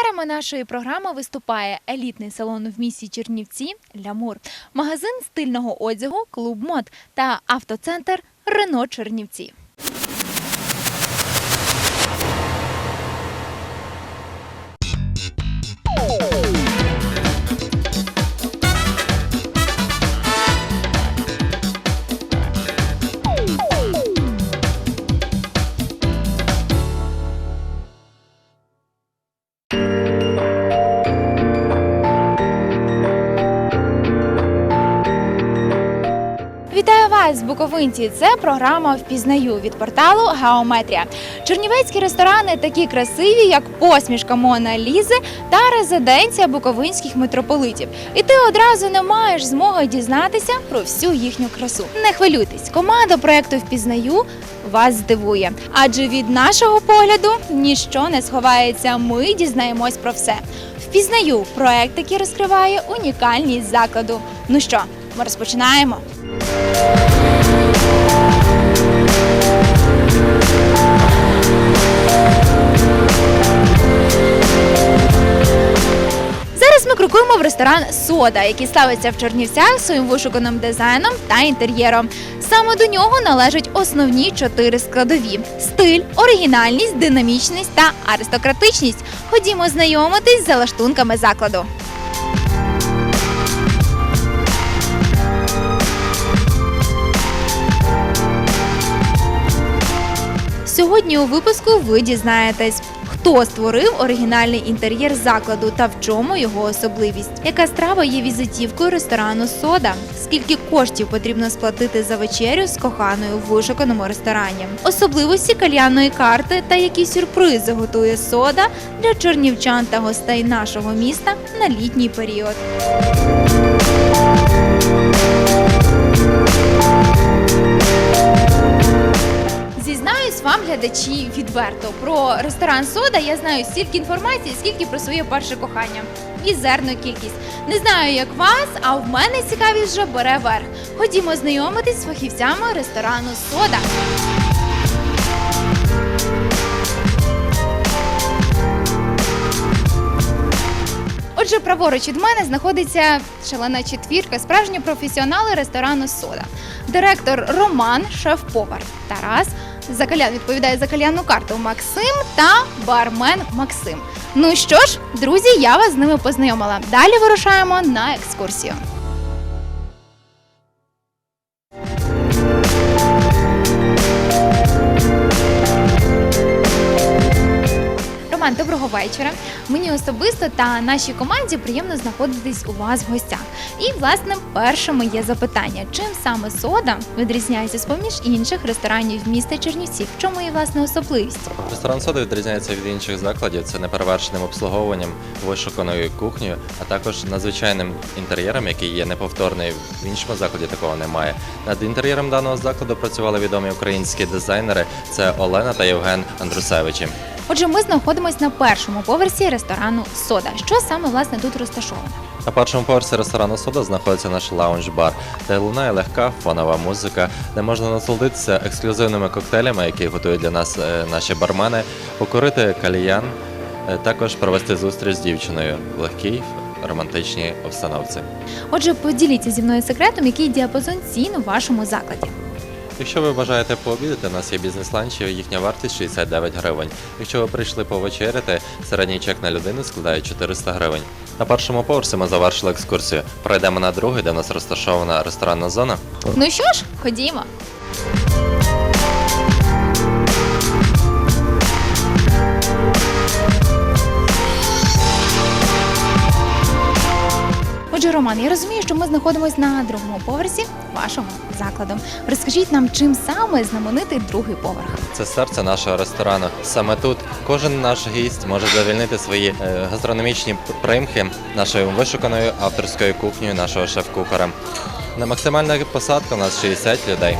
Партнерами нашої програми виступає елітний салон в місті Чернівці Лямур, магазин стильного одягу Клуб Мод та автоцентр Рено Чернівці. Вас, буковинці! Це програма Впізнаю від порталу Геометрія. Чернівецькі ресторани такі красиві, як посмішка Мона Лізи та резиденція буковинських митрополитів. І ти одразу не маєш змоги дізнатися про всю їхню красу. Не хвилюйтесь, команда проекту Впізнаю вас здивує. Адже від нашого погляду ніщо не сховається. Ми дізнаємось про все. Впізнаю проект, який розкриває унікальність закладу. Ну що, ми розпочинаємо. Зараз ми крокуємо в ресторан Сода, який ставиться в Чернівцях своїм вишуканим дизайном та інтер'єром. Саме до нього належать основні чотири складові: стиль, оригінальність, динамічність та аристократичність. Ходімо знайомитись з залаштунками закладу. Сьогодні у випуску ви дізнаєтесь, хто створив оригінальний інтер'єр закладу та в чому його особливість, яка страва є візитівкою ресторану Сода, скільки коштів потрібно сплатити за вечерю з коханою в вишуканому ресторані, особливості кальянної карти та які сюрпризи готує сода для чернівчан та гостей нашого міста на літній період. Вам, глядачі, відверто про ресторан Сода я знаю стільки інформації, скільки про своє перше кохання. Мізерну кількість. Не знаю, як вас, а в мене цікавість вже бере верх. Ходімо знайомитись з фахівцями ресторану Сода. Отже, праворуч від мене знаходиться шалена четвірка, справжні професіонали ресторану Сода. Директор Роман, шеф-повар Тарас, за калян відповідає за кальянну карту Максим та бармен Максим. Ну що ж, друзі, я вас з ними познайомила. Далі вирушаємо на екскурсію. Вечора. Мені особисто та нашій команді приємно знаходитись у вас в гостях. І власне перше моє запитання: чим саме сода відрізняється з поміж інших ресторанів міста Чернівці? В чому є власне особливість? Ресторан сода відрізняється від інших закладів. Це неперевершеним обслуговуванням, вишуканою кухнею, а також надзвичайним інтер'єром, який є неповторний. В іншому закладі такого немає. Над інтер'єром даного закладу працювали відомі українські дизайнери. Це Олена та Євген Андрусевичі. Отже, ми знаходимося на першому поверсі ресторану Сода. Що саме власне тут розташовано? На першому поверсі ресторану сода знаходиться наш лаунж-бар, де лунає легка фонова музика, де можна насолодитися ексклюзивними коктейлями, які готують для нас е, наші бармени, покорити кальян, е, також провести зустріч з дівчиною в легкій романтичній обстановці. Отже, поділіться зі мною секретом, який діапазон цін у вашому закладі. Якщо ви бажаєте пообідати, у нас є бізнес-ланчі, їхня вартість 69 гривень. Якщо ви прийшли повечеряти, середній чек на людину складає 400 гривень. На першому поверсі ми завершили екскурсію. Пройдемо на другий, де у нас розташована ресторанна зона. Ну що ж, ходімо. Отже, Роман, я розумію, що ми знаходимося на другому поверсі вашого закладу. Розкажіть нам, чим саме знаменитий другий поверх. Це серце нашого ресторану. Саме тут кожен наш гість може задовільнити свої е, гастрономічні примхи нашою вишуканою авторською кухнею нашого шеф-кухара. На максимальна посадка у нас 60 людей.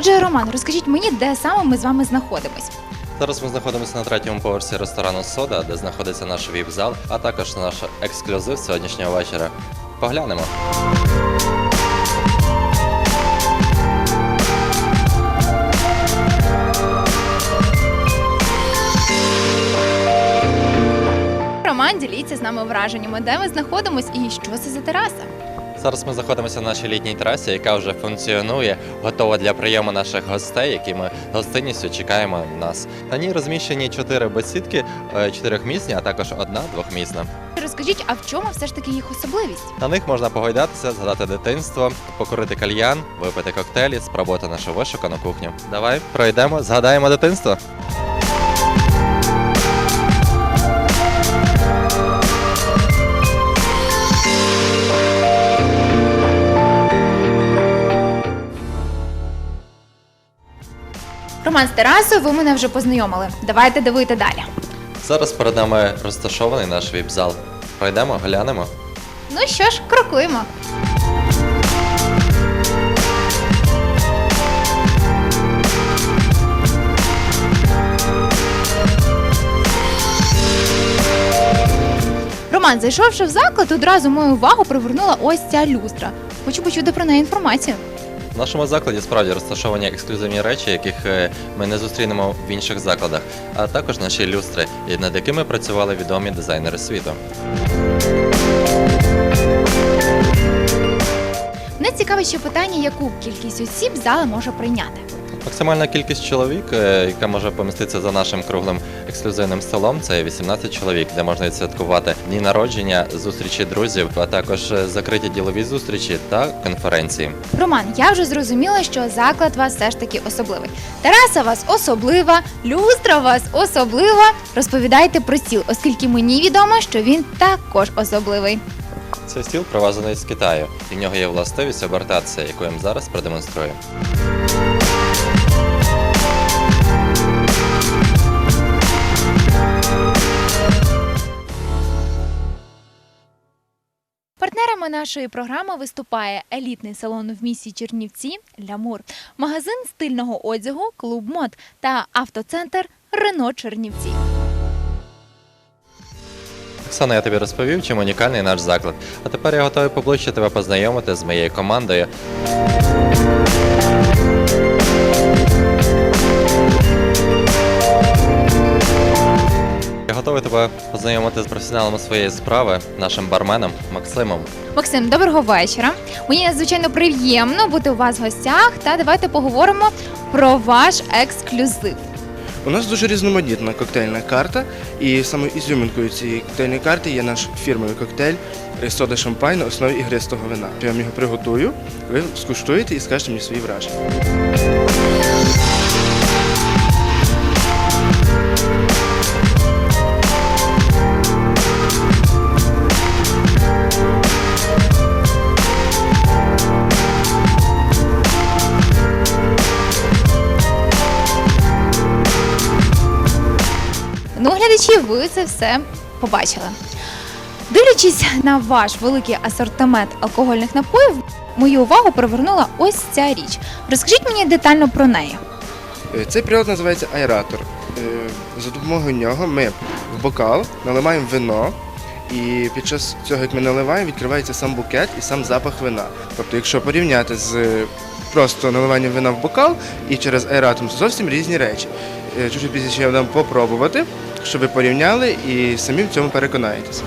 Отже, Роман, розкажіть мені, де саме ми з вами знаходимось. Зараз ми знаходимося на третьому поверсі ресторану Сода, де знаходиться наш віп-зал, а також наш ексклюзив сьогоднішнього вечора. Поглянемо. Роман, діліться з нами враженнями, де ми знаходимось і що це за тераса. Зараз ми знаходимося на нашій літній трасі, яка вже функціонує, готова для прийому наших гостей, які ми гостинністю чекаємо нас. На ній розміщені чотири бесідки, е, чотирьохмісні, а також одна двохмісна. Розкажіть, а в чому все ж таки їх особливість? На них можна погойдатися, згадати дитинство, покурити кальян, випити коктейлі, спробувати нашу вишукану кухню. Давай пройдемо, згадаємо дитинство. Роман з терасою, ви мене вже познайомили. Давайте дивити далі. Зараз перед нами розташований наш віп-зал. Пройдемо, глянемо. Ну що ж, крокуємо. Роман, зайшовши в заклад, одразу мою увагу привернула ось ця люстра. Хочу почути про неї інформацію. В нашому закладі справді розташовані ексклюзивні речі, яких е, ми не зустрінемо в інших закладах, а також наші люстри, над якими працювали відомі дизайнери світу. Мене цікавить ще питання, яку кількість осіб зала може прийняти. Максимальна кількість чоловік, е, яка може поміститися за нашим круглим ексклюзивним столом, це 18 чоловік, де можна відсвяткувати дні народження, зустрічі друзів, а також е, закриті ділові зустрічі та конференції. Роман, я вже зрозуміла, що заклад у вас все ж таки особливий. Тераса у вас особлива, люстра у вас особлива. Розповідайте про стіл, оскільки мені відомо, що він також особливий. Цей стіл привезений з Китаю, і в нього є властивість обертатися, яку я вам зараз продемонструю. Партнерами нашої програми виступає елітний салон в місті Чернівці Лямур, магазин стильного одягу Клуб Мод та автоцентр Рено Чернівці. Оксана, я тобі розповів, чим унікальний наш заклад. А тепер я готовий поближче тебе познайомити з моєю командою. Готовий тебе познайомити з професіоналами своєї справи, нашим барменом Максимом. Максим, доброго вечора. Мені надзвичайно приємно бути у вас в гостях. Та давайте поговоримо про ваш ексклюзив. У нас дуже різноманітна коктейльна карта, і саме ізюминкою цієї коктейльної карти є наш фірмовий коктейль сода шампань на основі ігристого вина. Я вам його приготую, ви скуштуєте і скажете мені свої враження. Це все побачили. Дивлячись на ваш великий асортимент алкогольних напоїв, мою увагу привернула ось ця річ. Розкажіть мені детально про неї. Е, Цей прилад називається аератор. Е, За допомогою нього ми в бокал наливаємо вино, і під час цього, як ми наливаємо, відкривається сам букет і сам запах вина. Тобто, якщо порівняти з е, просто наливанням вина в бокал і через аератор, це зовсім різні речі. Чуть пізніше я вам дам попробувати, щоб ви порівняли і самі в цьому переконаєтесь.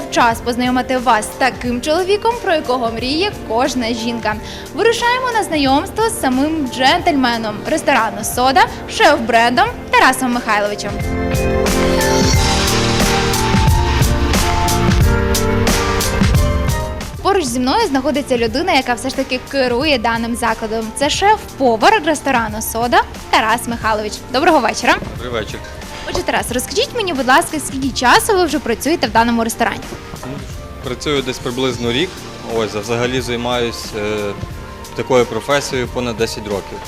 Настав час познайомити вас з таким чоловіком, про якого мріє кожна жінка. Вирушаємо на знайомство з самим джентльменом ресторану Сода, шеф-брендом Тарасом Михайловичем. Поруч зі мною знаходиться людина, яка все ж таки керує даним закладом. Це шеф-повар ресторану Сода Тарас Михайлович. Доброго вечора. Добрий вечір. Отже, Тарас, розкажіть мені, будь ласка, скільки часу ви вже працюєте в даному ресторані? Працюю десь приблизно рік. Ось, а взагалі займаюся такою професією понад 10 років.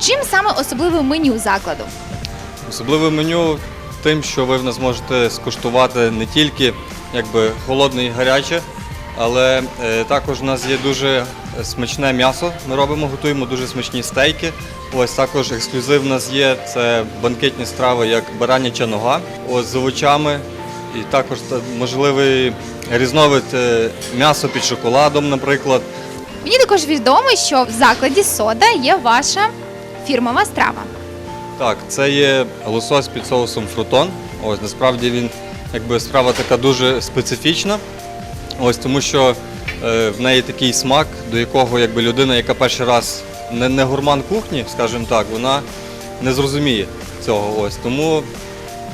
Чим саме особливе меню закладу? Особливе меню тим, що ви в нас можете скуштувати не тільки якби, холодне і гаряче, але е, також у нас є дуже смачне м'ясо. Ми робимо, готуємо дуже смачні стейки. Ось також ексклюзив у нас є це банкетні страви, як бараняча нога, ось з овочами. І також можливий різновид е, м'ясо під шоколадом, наприклад. Мені також відомо, що в закладі сода є ваша фірмова страва. Так, це є лосось під соусом фрутон. Ось насправді він якби справа така дуже специфічна. Ось тому що в неї такий смак, до якого якби людина, яка перший раз не, не гурман кухні, скажімо так, вона не зрозуміє цього. Ось тому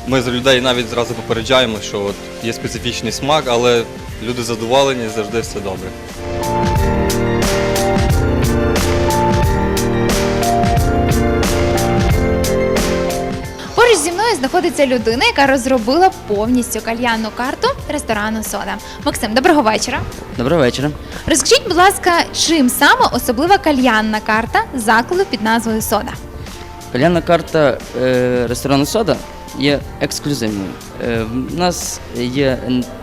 ми з людей навіть зразу попереджаємо, що от є специфічний смак, але люди задоволені, завжди все добре. Знаходиться людина, яка розробила повністю кальянну карту ресторану Сода. Максим, доброго вечора. Доброго вечора. Розкажіть, будь ласка, чим саме особлива кальянна карта закладу під назвою Сода? Кальянна карта е, ресторану Сода є ексклюзивною. Е, в нас є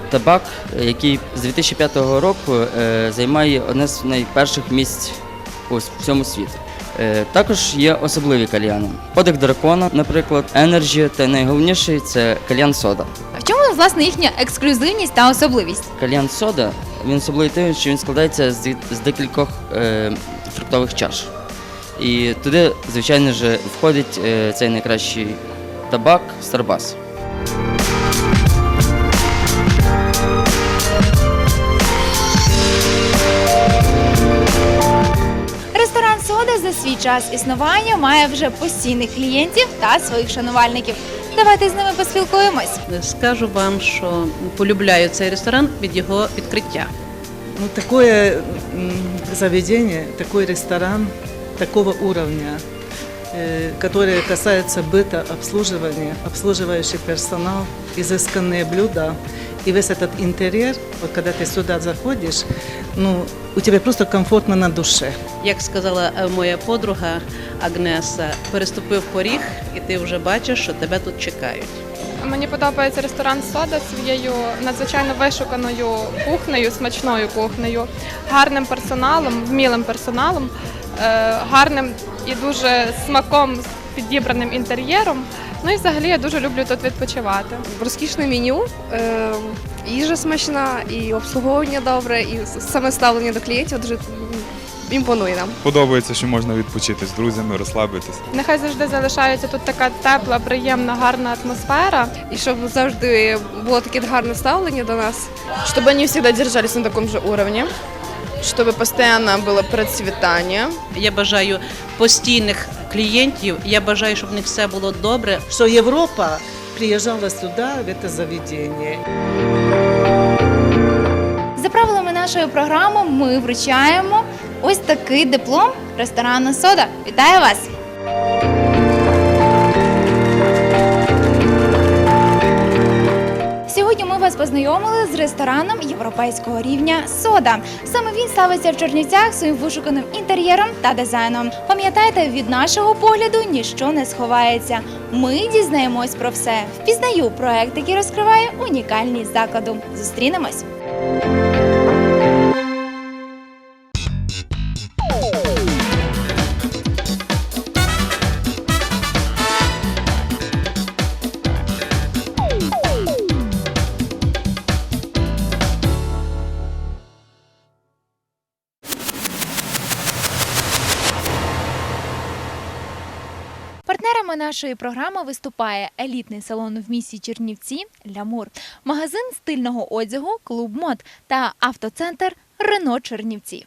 табак, е, який з 2005 року е, займає одне з найперших місць у всьому світі. Е, також є особливі кальяни. Подих дракона, наприклад, Energy та найголовніший це кальян сода. А в чому власне їхня ексклюзивність та особливість? Кальян сода він особливий тим, що він складається з, з декількох е, фруктових чаш. І туди, звичайно ж, входить е, цей найкращий табак Старбас. час існування має вже постійних клієнтів та своїх шанувальників. Давайте з ними поспілкуємось. Скажу вам, що полюбляю цей ресторан від його відкриття. Ну, такое м, заведение, такой ресторан такого уровня, э, который касается быта, обслуживания, обслуживающий персонал, изысканные блюда и весь этот интерьер, вот когда ты сюда заходишь, ну, у тебя просто комфортно на душе. Як сказала е, моя подруга Агнеса, переступив поріг, і ти вже бачиш, що тебе тут чекають. Мені подобається ресторан Сода своєю надзвичайно вишуканою кухнею, смачною кухнею, гарним персоналом, вмілим персоналом, е, гарним і дуже смаком підібраним інтер'єром. Ну і взагалі я дуже люблю тут відпочивати. розкішне меню, е, їжа смачна, і обслуговування добре, і саме ставлення до клієнтів дуже м, імпонує нам. Подобається, що можна відпочити з друзями, розслабитись. Нехай завжди залишається тут така тепла, приємна, гарна атмосфера. І щоб завжди було таке гарне ставлення до нас. чтобы они всегда держались на таком же уровне, чтобы постоянно было процветание. Я бажаю постійних клієнтів, я бажаю, щоб в них все було добре. Что Европа приезжала сюда, в это заведение. Правилами нашої програми ми вручаємо ось такий диплом ресторану Сода. Вітаю вас! Сьогодні ми вас познайомили з рестораном європейського рівня Сода. Саме він ставиться в Чернівцях своїм вишуканим інтер'єром та дизайном. Пам'ятайте, від нашого погляду ніщо не сховається. Ми дізнаємось про все. Впізнаю проект, який розкриває унікальність закладу. Зустрінемось. Нашої програми виступає елітний салон в місті Чернівці Лямур, магазин стильного одягу Клуб Мод та автоцентр Рено Чернівці.